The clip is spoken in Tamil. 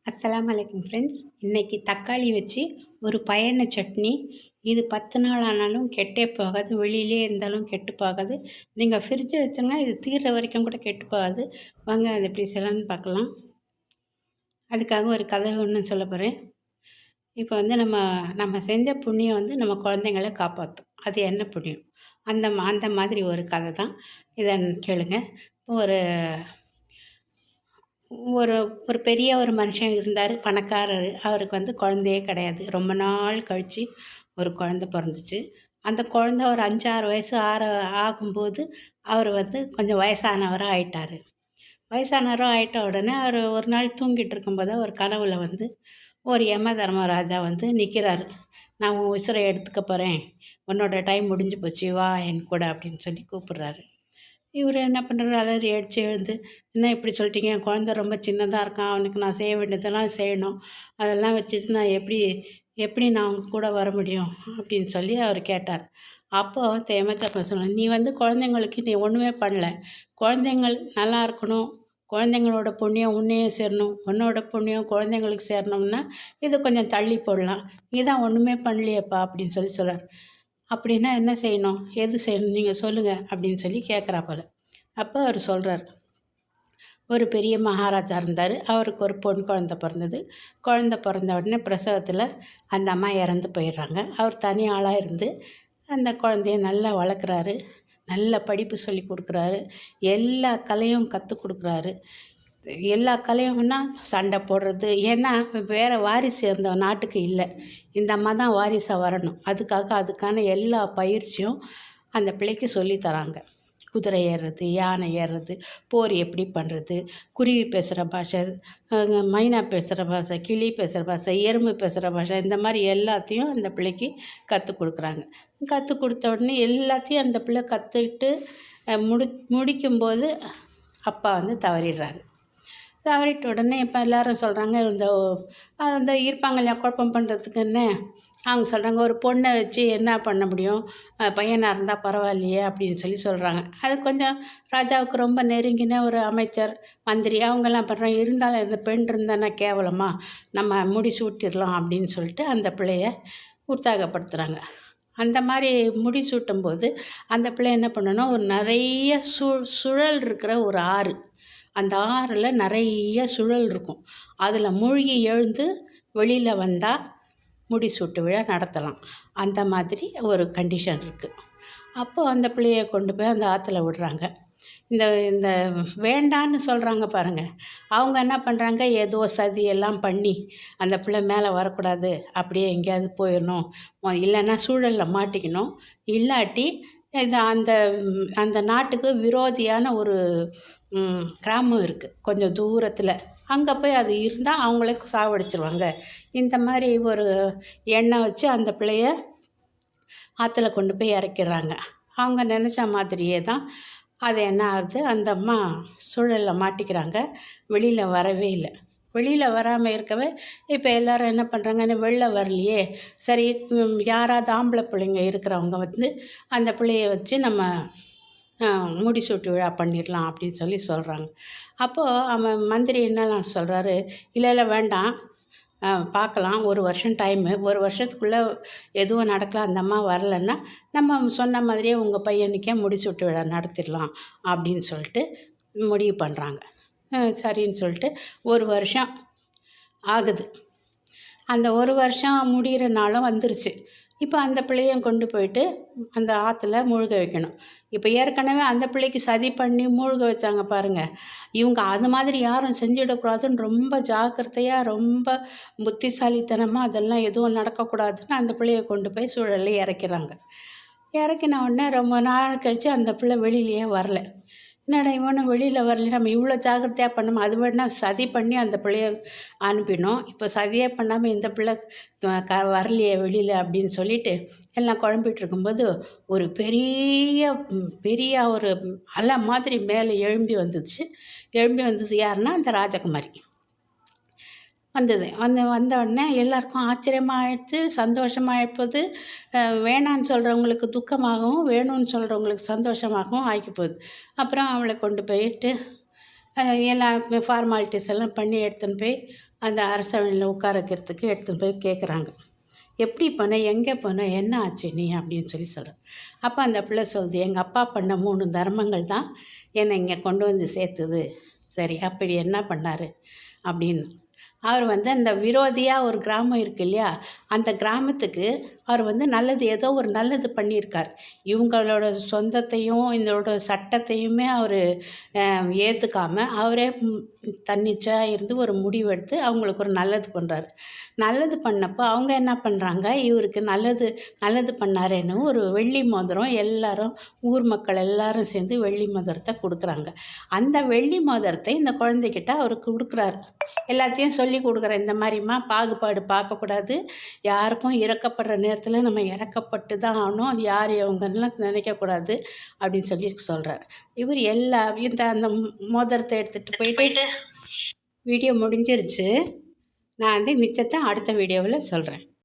அஸ்லாம் வலைக்கம் ஃப்ரெண்ட்ஸ் இன்றைக்கி தக்காளி வச்சு ஒரு பயண சட்னி. இது பத்து நாள் ஆனாலும் கெட்டே போகாது. வெளியிலே இருந்தாலும் கெட்டு போகாது. நீங்கள் ஃப்ரிட்ஜில் வச்சுருங்க இது தீர்ற வரைக்கும் கூட கெட்டு போகாது. வாங்க அது எப்படி செய்யலாம்னு பார்க்கலாம். அதுக்காக ஒரு கதை ஒன்று சொல்ல போகிறேன் இப்போ வந்து நம்ம நம்ம செஞ்ச புண்ணியம் வந்து நம்ம குழந்தைங்கள காப்பாற்றும் அது என்ன புண்ணியம்? அந்த மா- அந்த மாதிரி ஒரு கதை தான். இதை கேளுங்க. ஒரு ஒரு ஒரு பெரிய ஒரு மனுஷன் இருந்தார் பணக்காரர். அவருக்கு வந்து குழந்தையே கிடையாது. ரொம்ப நாள் கழித்து ஒரு குழந்த பிறந்துச்சு. அந்த குழந்த ஒரு அஞ்சாறு வயசு ஆறு ஆகும்போது அவர் வந்து கொஞ்சம் வயசானவராக ஆயிட்டார். வயசானவராக ஆயிட்ட உடனே அவர் ஒரு நாள் தூங்கிட்டு இருக்கும்போது ஒரு கனவுல வந்து ஒரு யம தர்மராஜா வந்து நிற்கிறாரு நான் உன் உசுரை எடுத்துக்க போகிறேன் உன்னோட டைம் முடிஞ்சு போச்சு. வா என் கூட அப்படின்னு சொல்லி கூப்பிடுறாரு. இவர் என்ன பண்ணுறாரு அலறி அடிச்சு எழுந்து என்ன இப்படி சொல்லிட்டீங்க? என் குழந்த ரொம்ப சின்னதாக இருக்கான் அவனுக்கு நான் செய்ய வேண்டியதெல்லாம் செய்யணும். அதெல்லாம் வச்சுட்டு நான் எப்படி எப்படி நான் அவங்க கூட வர முடியும்? அப்படின்னு சொல்லி அவர் கேட்டார். அப்போ தேமத்தப்ப சொன்னார் நீ வந்து குழந்தைங்களுக்கு நீ ஒன்றுமே பண்ணல. குழந்தைங்கள் நல்லா இருக்கணும். குழந்தைங்களோட புண்ணியம் உன்னையும் சேரணும். உன்னோட புண்ணியம் குழந்தைங்களுக்கு சேரணும்னா இது கொஞ்சம் தள்ளி போடலாம். நீ தான் ஒன்றுமே பண்ணலையேப்பா அப்படின்னு சொல்லி சொல்கிறார் அப்படின்னா என்ன செய்யணும்? எது செய்யணும்? நீங்கள் சொல்லுங்கள் அப்படின்னு சொல்லி கேட்குறா போல். அப்போ அவர் சொல்கிறார் ஒரு பெரிய மகாராஜா இருந்தார். அவருக்கு ஒரு பொன் குழந்த பிறந்தது. குழந்த பிறந்த உடனே பிரசவத்தில் அந்த அம்மா இறந்து போயிடுறாங்க. அவர் தனி ஆளாக இருந்து அந்த குழந்தைய நல்லா வளர்க்குறாரு. நல்ல படிப்பு சொல்லி கொடுக்குறாரு. எல்லா கலையும் கற்றுக் கொடுக்குறாரு. எல்லா கலையும்னா சண்டை போடுறது. ஏன்னா வேறு வாரிசு அந்த நாட்டுக்கு இல்லை. இந்த அம்மா தான் வாரிசாக வரணும். அதுக்காக அதுக்கான எல்லா பயிற்சியும் அந்த பிள்ளைக்கு சொல்லித் தராங்க. குதிரை ஏறுறது யானை ஏறுறது போர் எப்படி பண்ணுறது குருவி பேசுகிற பாஷை மைனா பேசுகிற பாஷை கிளி பேசுகிற பாஷை எறும்பு பேசுகிற பாஷை இந்த மாதிரி எல்லாத்தையும் அந்த பிள்ளைக்கு கற்றுக் கொடுக்குறாங்க. கற்றுக் கொடுத்த உடனே எல்லாத்தையும் அந்த பிள்ளை கற்றுக்கிட்டு முடி முடிக்கும்போது அப்பா வந்து தவறிடுறாரு. தவறிட்ட உடனே இப்போ எல்லோரும் சொல்கிறாங்க இந்த அந்த இருப்பாங்க இல்லையா குழப்பம் பண்ணுறதுக்குன்னு அவங்க சொல்கிறாங்க ஒரு பொண்ணை வச்சு என்ன பண்ண முடியும்? பையனாக இருந்தால் பரவாயில்லையே அப்படின்னு சொல்லி சொல்கிறாங்க அது கொஞ்சம் ராஜாவுக்கு ரொம்ப நெருங்கின ஒரு அமைச்சர் மந்திரி. அவங்கெல்லாம் பண்ணுறாங்க இருந்தாலும் இந்த பெண் இருந்தானா கேவலமாக நம்ம முடி சூட்டிடலாம் அப்படின்னு சொல்லிட்டு அந்த பிள்ளைய உற்சாகப்படுத்துகிறாங்க அந்த மாதிரி முடி சூட்டும்போது அந்த பிள்ளை என்ன பண்ணணும்? ஒரு நிறைய சு சுழல் இருக்கிற ஒரு ஆறு. அந்த ஆறில் நிறைய சுழல் இருக்கும். அதில் மூழ்கி எழுந்து வெளியில் வந்தால் முடிசூட்டு விழா நடத்தலாம். அந்த மாதிரி ஒரு கண்டிஷன் இருக்குது அப்போது அந்த பிள்ளையை கொண்டு போய் அந்த ஆற்றுல விடுறாங்க. இந்த இந்த வேண்டான்னு சொல்கிறாங்க பாருங்கள் அவங்க என்ன பண்ணுறாங்க ஏதோ சதி எல்லாம் பண்ணி அந்த பிள்ளை மேலே வரக்கூடாது அப்படியே எங்கேயாவது போயிடணும். இல்லைன்னா சூழலில் மாட்டிக்கணும். இல்லாட்டி இது அந்த அந்த நாட்டுக்கு விரோதியான ஒரு கிராமம் இருக்குது கொஞ்சம் தூரத்தில். அங்கே போய் அது இருந்தால் அவங்களே சாவடிச்சிருவாங்க. இந்த மாதிரி ஒரு எண்ணெய் வச்சு அந்த பிள்ளைய ஆற்றுல கொண்டு போய் இறக்கிடுறாங்க. அவங்க நினச்ச மாதிரியே தான் அது என்ன ஆகுது? அந்த அம்மா சூழலில் மாட்டிக்கிறாங்க. வெளியில் வரவே இல்லை. வெளியில் வராமல் இருக்கவே இப்போ எல்லாரும் என்ன பண்ணுறாங்க வெளில வரலையே. சரி யாராவது ஆம்பளை பிள்ளைங்க இருக்கிறவங்க வந்து அந்த பிள்ளைய வச்சு நம்ம முடிசூட்டு விழா பண்ணிடலாம் அப்படின்னு சொல்லி சொல்கிறாங்க அப்போது அவன் மந்திரி என்னெல்லாம் சொல்கிறாரு இல்லை இல்லை வேண்டாம். பார்க்கலாம். ஒரு வருஷம் டைமு ஒரு வருஷத்துக்குள்ளே எதுவும் நடக்கலாம் அந்த அம்மா வரலைன்னா நம்ம சொன்ன மாதிரியே உங்கள் பையனுக்கே முடிசூட்டு விழா நடத்திடலாம் அப்படின்னு சொல்லிட்டு முடிவு பண்ணுறாங்க சரின்னு சொல்லிட்டு ஒரு வருஷம் ஆகுது. அந்த ஒரு வருஷம் முடிகிற நாளும் வந்துருச்சு. இப்போ அந்த பிள்ளையும் கொண்டு போயிட்டு அந்த ஆற்றுல மூழ்க வைக்கணும். இப்போ ஏற்கனவே அந்த பிள்ளைக்கு சதி பண்ணி மூழ்க வச்சாங்க பாருங்கள் இவங்க அது மாதிரி யாரும் செஞ்சிடக்கூடாதுன்னு ரொம்ப ஜாக்கிரதையாக ரொம்ப புத்திசாலித்தனமாக அதெல்லாம் எதுவும் நடக்கக்கூடாதுன்னு அந்த பிள்ளையை கொண்டு போய் சூழலில் இறக்கிறாங்க. இறக்கின உடனே ரொம்ப நாள் கழித்து அந்த பிள்ளை வெளியிலேயே வரல. என்னடா இவனும் வெளியில் வரல நம்ம இவ்வளோ ஜாக்கிரதையாக பண்ணோம்? அது வேணால் சதி பண்ணி அந்த பிள்ளைய அனுப்பினோம். இப்போ சதியே பண்ணாமல் இந்த பிள்ளை க வரலையே வெளியில் அப்படின்னு சொல்லிட்டு எல்லாம் குழம்பிட்டு இருக்கும்போது ஒரு பெரிய பெரிய ஒரு அலை மாதிரி மேலே எழும்பி வந்துச்சு. எழும்பி வந்தது யாருன்னா அந்த ராஜகுமாரி. வந்தது. வந்து வந்த உடனே எல்லாருக்கும் ஆச்சரியமாகிடுச்சு சந்தோஷமாகிப்போது வேணான்னு சொல்கிறவங்களுக்கு துக்கமாகவும் வேணும்னு சொல்கிறவங்களுக்கு சந்தோஷமாகவும் ஆகி போகுது அப்புறம் அவளை கொண்டு போயிட்டு எல்லா ஃபார்மாலிட்டிஸ் எல்லாம் பண்ணி எடுத்துன்னு போய் அந்த அரசவனையில் உட்கார வைக்கிறதுக்கு எடுத்துன்னு போய் கேட்குறாங்க எப்படி போன? எங்கே போன? என்ன ஆச்சு நீ? அப்படின்னு சொல்லி சொல்கிறேன் அப்போ அந்த பிள்ளை சொல்லுது எங்கள் அப்பா பண்ண மூணு தர்மங்கள் தான் என்னை இங்கே கொண்டு வந்து சேர்த்துது. சரி அப்படி என்ன பண்ணார்? அப்படின்னு. அவர் வந்து அந்த விரோதியாக ஒரு கிராமம் இருக்கு இல்லையா அந்த கிராமத்துக்கு அவர் வந்து நல்லது ஏதோ ஒரு நல்லது பண்ணியிருக்கார். இவங்களோட சொந்தத்தையும் இதோட சட்டத்தையுமே அவர் ஏற்றுக்காமல் அவரே தன்னிச்சையாக இருந்து ஒரு முடிவெடுத்து அவங்களுக்கு ஒரு நல்லது பண்ணுறாரு நல்லது பண்ணப்போ அவங்க என்ன பண்ணுறாங்க இவருக்கு நல்லது நல்லது பண்ணாரேன்னு ஒரு வெள்ளி மோதிரம் எல்லாரும் ஊர் மக்கள் எல்லாரும் சேர்ந்து வெள்ளி மோதிரத்தை கொடுக்குறாங்க. அந்த வெள்ளி மோதிரத்தை இந்த குழந்தைகிட்ட அவருக்கு கொடுக்குறாரு. எல்லாத்தையும் சொல்லி கொடுக்குறேன். இந்த மாதிரிம்மா பாகுபாடு பார்க்கக்கூடாது. யாருக்கும் இறக்கப்படுற நேரத்தில் நம்ம இறக்கப்பட்டு தான் ஆகணும். அது யார் இவங்கலாம் நினைக்கக்கூடாது அப்படின்னு சொல்லி சொல்கிறார் இவர் எல்லா இந்த அந்த மோதிரத்தை எடுத்துகிட்டு போயிட்டு வீடியோ முடிஞ்சிருச்சு. நான் வந்து மிச்சத்தை அடுத்த வீடியோவில் சொல்கிறேன்